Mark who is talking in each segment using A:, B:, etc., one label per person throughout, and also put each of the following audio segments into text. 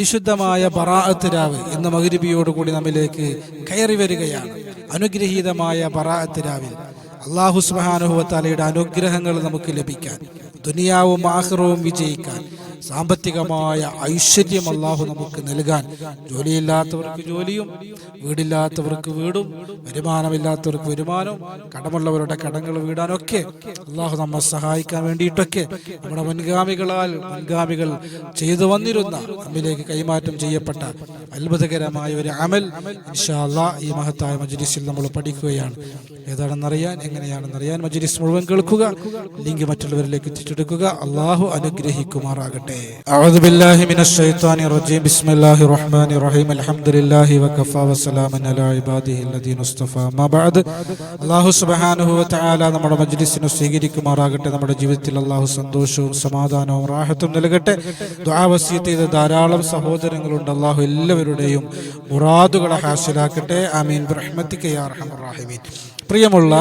A: പരിശുദ്ധമായ ബറാഅത്ത് രാവ് എന്ന മകരിബിയോടുകൂടി നമ്മിലേക്ക് കയറി വരികയാണ്. അനുഗ്രഹീതമായ ബറാഅത്ത് രാവിൽ അള്ളാഹു സുബാനുഭവത്താലയുടെ അനുഗ്രഹങ്ങൾ നമുക്ക് ലഭിക്കാൻ ദുനിയാവും ആഹ്റവും വിജയിക്കാൻ സാമ്പത്തികമായ ഐശ്വര്യം അള്ളാഹു നമുക്ക് നൽകാൻ ജോലിയില്ലാത്തവർക്ക് ജോലിയും വീടില്ലാത്തവർക്ക് വീടും വരുമാനമില്ലാത്തവർക്ക് വരുമാനവും കടമുള്ളവരുടെ കടങ്ങൾ വീടാനൊക്കെ അള്ളാഹു നമ്മെ സഹായിക്കാൻ വേണ്ടിയിട്ടൊക്കെ നമ്മുടെ മുൻഗാമികളാൽ മുൻഗാമികൾ ചെയ്തു വന്നിരുന്ന നമ്മിലേക്ക് കൈമാറ്റം ചെയ്യപ്പെട്ട അത്ഭുതകരമായ ഒരു അമൽ ഈ മഹത്തായ മജ്ലിസിൽ നമ്മൾ പഠിക്കുകയാണ്. ഏതാണെന്നറിയാൻ എങ്ങനെയാണെന്നറിയാൻ മജ്ലിസ് മുഴുവൻ കേൾക്കുക. ലിങ്ക് മറ്റുള്ളവരിലേക്ക് എത്തിച്ചെടുക്കുക. അള്ളാഹു അനുഗ്രഹിക്കുമാറാകട്ടെ. أعوذ بالله من الشيطان الرجيم بسم الله الرحمن الرحيم الحمد لله وكفى وسلام على عباده الذين اصطفى ما بعد അള്ളാഹു സുബ്ഹാനഹു വതആല നമ്മുടെ മജ്ലിസിനെ സ്വീകരിക്കുമാറാകട്ടെ നമ്മുടെ ജീവിതത്തിൽ അള്ളാഹു സന്തോഷവും സമാധാനവും റാഹത്തും നൽകട്ടെ ദുആ വസിയത്ത് ചെയ്ത ധാരാളം സഹോദരങ്ങളുണ്ട് അള്ളാഹു എല്ലാവരുടെയും മുറാദുകളെ ഹാസിലാക്കട്ടെ ആമീൻ ബിറഹ്മതിക യാ അർഹമർ റഹീമീൻ പ്രിയമുള്ള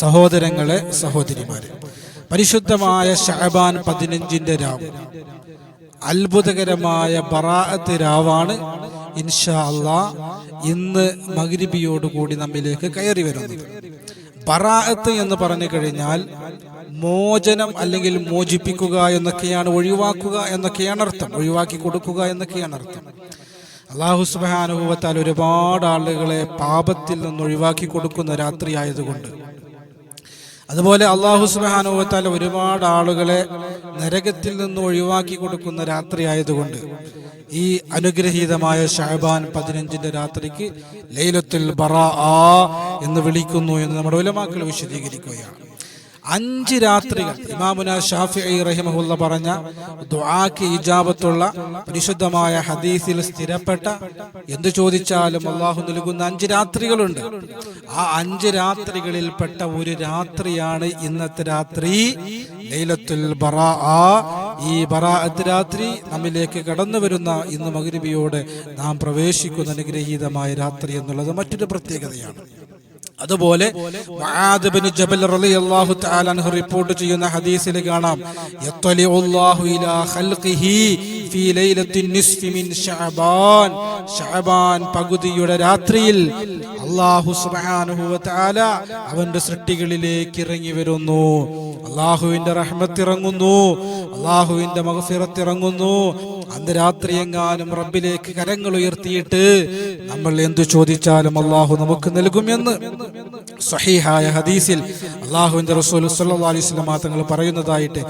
A: സഹോദരങ്ങളെ സഹോദരിമാരെ പരിശുദ്ധമായ ഷഹബാൻ പതിനഞ്ചിന്റെ രാവ്. അത്ഭുതകരമായ ബറാഅത്ത് രാവാണ്. ഇൻഷാ അള്ളാ ഇന്ന് മഗ്രിബിയോടുകൂടി നമ്മിലേക്ക് കയറി വരുന്നത്. ബറാഅത്ത് എന്ന് പറഞ്ഞു കഴിഞ്ഞാൽ മോചനം അല്ലെങ്കിൽ മോചിപ്പിക്കുക എന്നൊക്കെയാണ് ഒഴിവാക്കുക എന്നൊക്കെയാണ് അർത്ഥം. ഒഴിവാക്കി കൊടുക്കുക എന്നൊക്കെയാണ് അർത്ഥം. അള്ളാഹു സുബാനുഭവത്താൽ ഒരുപാട് ആളുകളെ പാപത്തിൽ നിന്ന് ഒഴിവാക്കി കൊടുക്കുന്ന രാത്രി ആയതുകൊണ്ട് അതുപോലെ അള്ളാഹു സുബാനുഭവത്താൽ ഒരുപാട് ആളുകളെ നരകത്തിൽ നിന്ന് ഒഴിവാക്കി കൊടുക്കുന്ന രാത്രി ആയതുകൊണ്ട് ഈ അനുഗ്രഹീതമായ ഷഹബാൻ പതിനഞ്ചിന്റെ രാത്രിക്ക് ലൈലത്തുൽ ബറ എന്ന് വിളിക്കുന്നു എന്ന് നമ്മുടെ ഉലമാക്കൾ വിശദീകരിക്കുകയാണ്. അഞ്ച് രാത്രികൾ ഇമാമുന ഷാഫി റഹിമഹുല്ല പറഞ്ഞ ദുആക്ക് ഇജാബത്തുള്ള പരിശുദ്ധമായ ഹദീസിൽ സ്ഥിരപ്പെട്ട എന്തു ചോദിച്ചാലും അള്ളാഹു നൽകുന്ന അഞ്ച് രാത്രികളുണ്ട്. ആ അഞ്ച് രാത്രികളിൽപ്പെട്ട ഒരു രാത്രിയാണ് ഇന്നത്തെ രാത്രി ലൈലത്തുൽ ബറാ. ഈ ബറാഅത്ത് രാത്രി നമ്മിലേക്ക് കടന്നു വരുന്ന ഇന്ന് മഗ്രിബിയോട് നാം പ്രവേശിക്കുന്ന അനുഗ്രഹീതമായ രാത്രി എന്നുള്ളത് മറ്റൊരു പ്രത്യേകതയാണ്. അതുപോലെ റിപ്പോർട്ട് ചെയ്യുന്ന ഹദീസിൽ കാണാം പകുതിയുടെ രാത്രിയിൽ വ അവന്റെ സൃഷ്ടികളിലേക്ക് ഇറങ്ങി വരുന്നു. അള്ളാഹുവിന്റെ റഹ്മത്തിറങ്ങുന്നു അള്ളാഹുവിന്റെ മഗ്ഫിറത്ത് ഇറങ്ങുന്നു അന്ന് രാത്രി എങ്ങാനും റബ്ബിലേക്ക് കരങ്ങൾ ഉയർത്തിയിട്ട് നമ്മൾ എന്തു ചോദിച്ചാലും അള്ളാഹു നമുക്ക് നൽകുമെന്ന്. സഹീഹായ ഹദീസിൽ അള്ളാഹുവിന്റെ റസൂൽ സല്ലാ അലൈഹി തങ്ങൾ പറയുന്നതായിട്ട്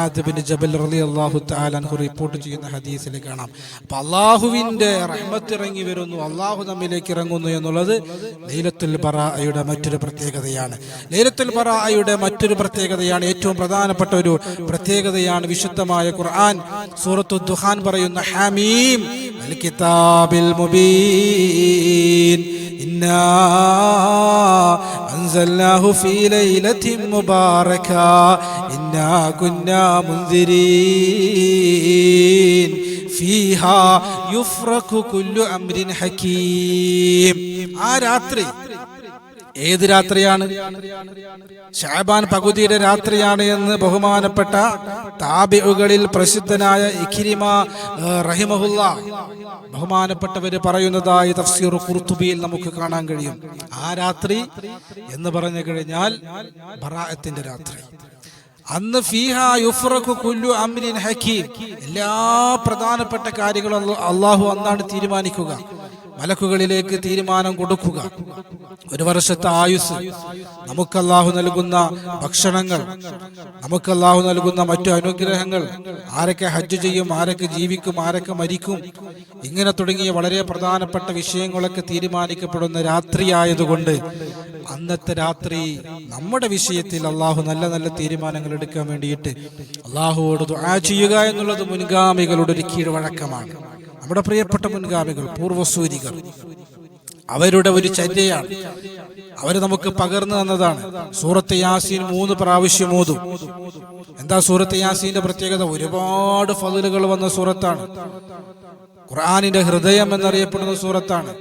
A: ആദബിൻ ജബൽ റളിയല്ലാഹു തആല അൻഹു റിപ്പോർട്ട് ചെയ്യുന്ന ഹദീസിൽ കാണാം. അപ്പം അള്ളാഹുവിന്റെ റഹ്മത്ത് ഇറങ്ങി വരുന്നു അള്ളാഹു നമ്മിലേക്ക് ഇറങ്ങുന്നു എന്നുള്ളത് ലൈലത്തുൽ ബറായുടെ മറ്റൊരു പ്രത്യേകതയാണ്. ലൈലത്തുൽ ബറായുടെ മറ്റൊരു പ്രത്യേകതയാണ് ഏറ്റവും പ്രധാനപ്പെട്ട ഒരു പ്രത്യേകതയാണ് വിശുദ്ധമായ ഖുർആൻ. സൂറത്തു ദുഹാൻ പറയുന്ന ഹാമീം അൽ കിതാബിൽ മുബീൻ إنا أنزلناه في ليلة مباركة إنا كنا منذرين فيها يفرق كل أمر حكيم ആ രാത്രി ഏത് രാത്രിയാണ് ഷാബാൻ പകുതിയുടെ രാത്രിയാണ് എന്ന് ബഹുമാനപ്പെട്ട താബിഉകളിൽ പ്രസിദ്ധനായ ഇഖിരിമ റഹിമഹുല്ല ബഹുമാനപ്പെട്ടവര് പറയുന്നതായി തഫ്സീർ കുർത്തുബിയിൽ നമുക്ക് കാണാൻ കഴിയും. ആ രാത്രി എന്ന് പറഞ്ഞു കഴിഞ്ഞാൽ ബറാഅത്തിന്റെ രാത്രി. അന്ന് ഫീഹ യുഫ്രഖു കുല്ലു അംരിൻ ഹക്കീം എല്ലാ പ്രധാനപ്പെട്ട കാര്യങ്ങളും അള്ളാഹു അന്നാണ് തീരുമാനിക്കുക. മലക്കുകളിലേക്ക് തീരുമാനം കൊടുക്കുക. ഒരു വർഷത്തെ ആയുസ് നമുക്ക് അള്ളാഹു നൽകുന്ന ഭക്ഷണങ്ങൾ നമുക്ക് അള്ളാഹു നൽകുന്ന മറ്റു അനുഗ്രഹങ്ങൾ ആരൊക്കെ ഹജ്ജ് ചെയ്യും ആരൊക്കെ ജീവിക്കും ആരൊക്കെ മരിക്കും ഇങ്ങനെ തുടങ്ങിയ വളരെ പ്രധാനപ്പെട്ട വിഷയങ്ങളൊക്കെ തീരുമാനിക്കപ്പെടുന്ന രാത്രിയായതുകൊണ്ട് അന്നത്തെ രാത്രി നമ്മുടെ വിഷയത്തിൽ അള്ളാഹു നല്ല നല്ല തീരുമാനങ്ങൾ എടുക്കാൻ വേണ്ടിയിട്ട് അള്ളാഹുവോട് ദുആ ചെയ്യുക എന്നുള്ളത് മുൻഗാമികളുടെ ഒരു കീഴ്വഴക്കമാണ്. നമ്മുടെ പ്രിയപ്പെട്ട മുൻഗാമികൾ പൂർവസൂരികൾ. അവരുടെ ഒരു ചര്യയാണ്. അവർ നമുക്ക് പകർന്നു തന്നതാണ്. സൂറത്ത് യാസീൻ മൂന്ന് പ്രാവശ്യം ഓതും. എന്താ സൂറത്ത് യാസീന്റെ പ്രത്യേകത? ഒരുപാട് ഫതിലുകൾ വന്ന സൂറത്താണ്. ഖുർആാനിന്റെ ഹൃദയം എന്നറിയപ്പെടുന്ന സൂറത്താണ്.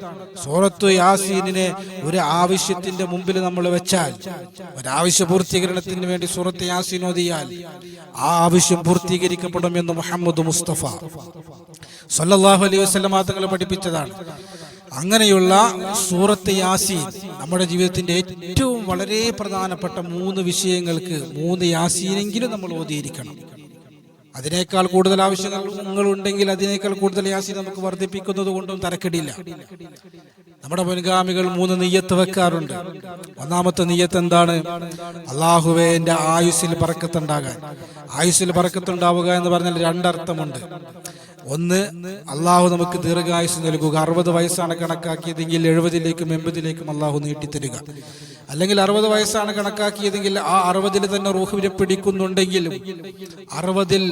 A: സൂറത്ത് യാസീനിനെ ഒരു ആവശ്യത്തിന്റെ മുമ്പിൽ നമ്മൾ വെച്ചാൽ ഒരാവശ്യ പൂർത്തീകരണത്തിന് വേണ്ടി സൂറത്ത് യാസീൻ ഓതിയാൽ ആ ആവശ്യം പൂർത്തീകരിക്കപ്പെടും എന്ന് മുഹമ്മദ് മുസ്തഫ. സല്ലല്ലാഹു അലൈഹി വസ്ലം തങ്ങൾ പഠിപ്പിച്ചതാണ്. അങ്ങനെയുള്ള സൂറത്ത് യാസീൻ നമ്മുടെ ജീവിതത്തിന്റെ ഏറ്റവും വളരെ പ്രധാനപ്പെട്ട മൂന്ന് വിഷയങ്ങൾക്ക് മൂന്ന് യാസീനെങ്കിലും നമ്മൾ ഓതിയിരിക്കണം. അതിനേക്കാൾ കൂടുതൽ ആവശ്യങ്ങൾ ഉണ്ടെങ്കിൽ അതിനേക്കാൾ കൂടുതൽ യാസീൻ നമുക്ക് വർദ്ധിപ്പിക്കുന്നത് കൊണ്ടും തരക്കെടില്ല. നമ്മുടെ മുൻഗാമികൾ മൂന്ന് നെയ്യത്ത് വെക്കാറുണ്ട്. ഒന്നാമത്തെ നെയ്യത്ത് എന്താണ്? അള്ളാഹുവെ എന്റെ ആയുസ്സിൽ പറക്കത്തുണ്ടാകാൻ ആയുസ്സിൽ പറക്കത്തുണ്ടാവുക എന്ന് പറഞ്ഞാൽ രണ്ടർത്ഥമുണ്ട്. ഒന്ന് അള്ളാഹു നമുക്ക് ദീർഘായുസ് നൽകുക. അറുപത് വയസ്സാണ് കണക്കാക്കിയതെങ്കിൽ എഴുപതിലേക്കും എൺപതിലേക്കും അള്ളാഹു നീട്ടിത്തരിക. അല്ലെങ്കിൽ അറുപത് വയസ്സാണ് കണക്കാക്കിയതെങ്കിൽ ആ അറുപതിൽ തന്നെ റൂഹിനെ പിടിക്കുന്നുണ്ടെങ്കിലും അറുപതിൽ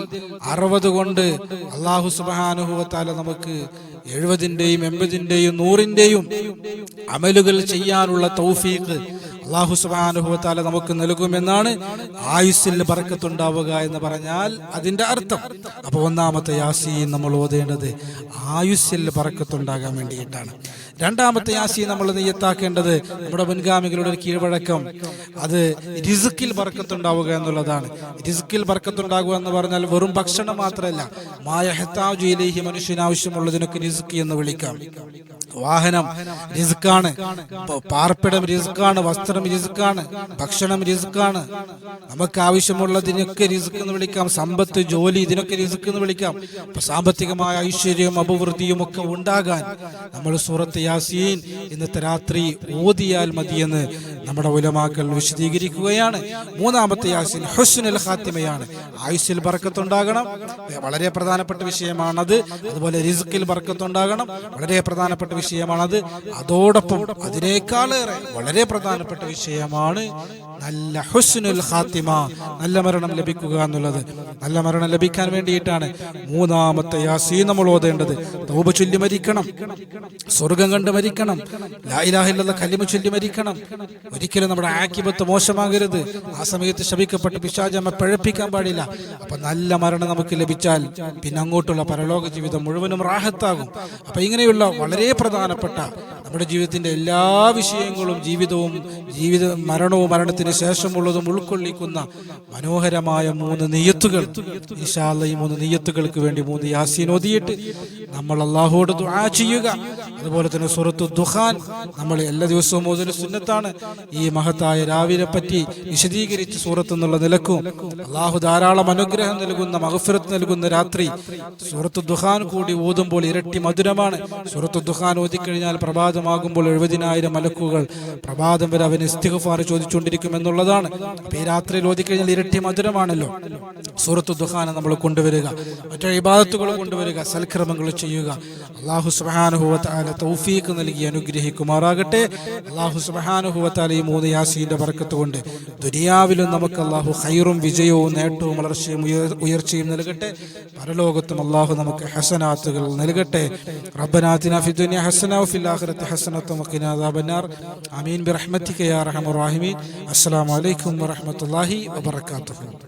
A: അറുപത് കൊണ്ട് അള്ളാഹു സുബാനുഭവത്താല നമുക്ക് എഴുപതിന്റെയും എൺപതിന്റെയും നൂറിന്റെയും അമലുകൾ ചെയ്യാനുള്ള തൗഫീഖ് അള്ളാഹു സുബാനുഭവത്താല നമുക്ക് നൽകുമെന്നാണ് ആയുസ്സിൽ പറക്കത്തുണ്ടാവുക എന്ന് പറഞ്ഞാൽ അതിന്റെ അർത്ഥം. അപ്പൊ ഒന്നാമത്തെ യാസീൻ നമ്മൾ ഓതേണ്ടത് ആയുസ്സിൽ പറക്കത്തുണ്ടാകാൻ വേണ്ടിയിട്ടാണ്. രണ്ടാമത്തെ യാസീൻ നമ്മൾ നെയ്യത്താക്കേണ്ടത് നമ്മുടെ മുൻഗാമികളുടെ ഒരു കീഴ്വഴക്കം. അത് റിസുക്കിൽ പറക്കത്തുണ്ടാവുക എന്നുള്ളതാണ്. റിസുക്കിൽ പറക്കത്തുണ്ടാകുക എന്ന് പറഞ്ഞാൽ വെറും ഭക്ഷണം മാത്രമല്ല മായ ഹെത്താജുയിലേഹി മനുഷ്യന് ആവശ്യമുള്ളതിനൊക്കെ റിസുക്ക് എന്ന് വിളിക്കാം. വാഹനം റിസ്ക്കാണ് പാർപ്പിടം റിസ്ക്കാണ് വസ്ത്രം റിസ്ക്കാണ് ഭക്ഷണം റിസ്ക്കാണ് നമുക്ക് ആവശ്യമുള്ളതിനൊക്കെ റിസ്ക് എന്ന് വിളിക്കാം. സമ്പത്ത് ജോലി ഇതിനൊക്കെ റിസ്ക് എന്ന് വിളിക്കാം. സാമ്പത്തികമായ ഐശ്വര്യവും അഭിവൃദ്ധിയും ഒക്കെ ഉണ്ടാകാൻ നമ്മൾ സൂറത്ത് യാസീൻ ഇന്നത്തെ രാത്രി ഓതിയാൽ മതിയെന്ന് നമ്മുടെ ഉലമാക്കൾ വിശദീകരിക്കുകയാണ്. മൂന്നാമത്തെ യാസിൻ ഹുസ്നുൽ ഖാത്തിമയാണ്. ആയുസ്സിൽ ബർക്കത്തുണ്ടാകണം. വളരെ പ്രധാനപ്പെട്ട വിഷയമാണത്. അതുപോലെ റിസ്ക്കിൽ ബർക്കത്തുണ്ടാകണം. വളരെ പ്രധാനപ്പെട്ട വിഷയമാണത്. അതോടൊപ്പം അതിനേക്കാളേറെ വളരെ പ്രധാനപ്പെട്ട വിഷയമാണ് നല്ല ഹുസ്നുൽ ഖാത്തിമ നല്ല മരണം ലഭിക്കുക എന്നുള്ളത്. നല്ല മരണം ലഭിക്കാൻ വേണ്ടിയിട്ടാണ് മൂന്നാമത്തെ യാസീൻ നമ്മൾ ഓതേണ്ടത്. തൗബ ചൊല്ലി മരിക്കണം. സ്വർഗം കണ്ട് മരിക്കണം. ലായിലാഹില്ല കലിമ ചൊല്ലി മരിക്കണം. ഒരിക്കലും നമ്മുടെ ആക്കിപത്ത് മോശമാകരുത്. ആ സമയത്ത് ശപിക്കപ്പെട്ട് പിശാചമ്മ പഴപ്പിക്കാൻ പാടില്ല. അപ്പൊ നല്ല മരണം നമുക്ക് ലഭിച്ചാൽ പിന്നെ അങ്ങോട്ടുള്ള പരലോക ജീവിതം മുഴുവനും റാഹത്താകും. അപ്പൊ ഇങ്ങനെയുള്ള വളരെ പ്രധാനപ്പെട്ട നമ്മുടെ ജീവിതത്തിന്റെ എല്ലാ വിഷയങ്ങളും ജീവിതവും ജീവിത മരണവും മരണത്തിന് ശേഷമുള്ളതും ഉൾക്കൊള്ളിക്കുന്ന മനോഹരമായ മൂന്ന് നെയ്യത്തുകൾ ഈ മൂന്ന് നെയ്യത്തുകൾക്ക് വേണ്ടി മൂന്ന് യാസീൻ ഒതിയിട്ട് നമ്മൾ അള്ളാഹുവോട് ദുആ ചെയ്യുക. അതുപോലെ തന്നെ സുറത്തു ദുഹാൻ നമ്മൾ എല്ലാ ദിവസവും ഓതുന്ന സുന്നത്താണ്. ഈ മഹത്തായ രാവിലെ പറ്റി വിശദീകരിച്ച് സൂറത്ത് എന്നുള്ള നിലക്കും അള്ളാഹു ധാരാളം അനുഗ്രഹം നൽകുന്ന മഹഫിറത്ത് നൽകുന്ന രാത്രി സൂറത്തു ദുഹാൻ കൂടി ഓതുമ്പോൾ ഇരട്ടി മധുരമാണ്. സൂറത്ത് ദുഹാൻ ഓതിക്കഴിഞ്ഞാൽ പ്രഭാതമാകുമ്പോൾ എഴുപതിനായിരം മലക്കുകൾ പ്രഭാതം വരെ അവന് ഇസ്തിഗ്ഫാർ ചോദിച്ചുകൊണ്ടിരിക്കും എന്നുള്ളതാണ് ഈ രാത്രിയിൽ ഓതിക്കഴിഞ്ഞാൽ ഇരട്ടി മധുരമാണല്ലോ. സൂറത്ത് ദുഹാനെ നമ്മൾ കൊണ്ടുവരിക മറ്റു ഇബാദത്തുകൾ കൊണ്ടുവരിക സൽക്രമങ്ങൾ ചെയ്യുക. അള്ളാഹു സുബാനുഭവത്താല തൗഫീഖ് നൽകി അനുഗ്രഹിക്കുമാറാകട്ടെ. അള്ളാഹു സുബാനുഭവത്താല ഈ മൂന്ന് യാസീന്റെ വർക്കത്ത് കൊണ്ട് ദുനിയാവിലും നമുക്ക് അള്ളാഹു ഹൈറും വിജയവും നേട്ടവും വളർച്ചയും ഉയർച്ചയും നൽകട്ടെ. പരലോകത്തും അള്ളാഹു നമുക്ക് ഹസനാത്തുകൾ നൽകട്ടെ. റബ്ബനാത്തിന ഫി ദുനിയ ഹസന വഫിൽ وقنا عذاب النار. آمين ആമീൻ ബിറഹ്മതിക യാ الراحمين. السلام അസ്സലാമു അലൈക്കും വറഹ്മത്തുള്ളാഹി വബറകാതുഹു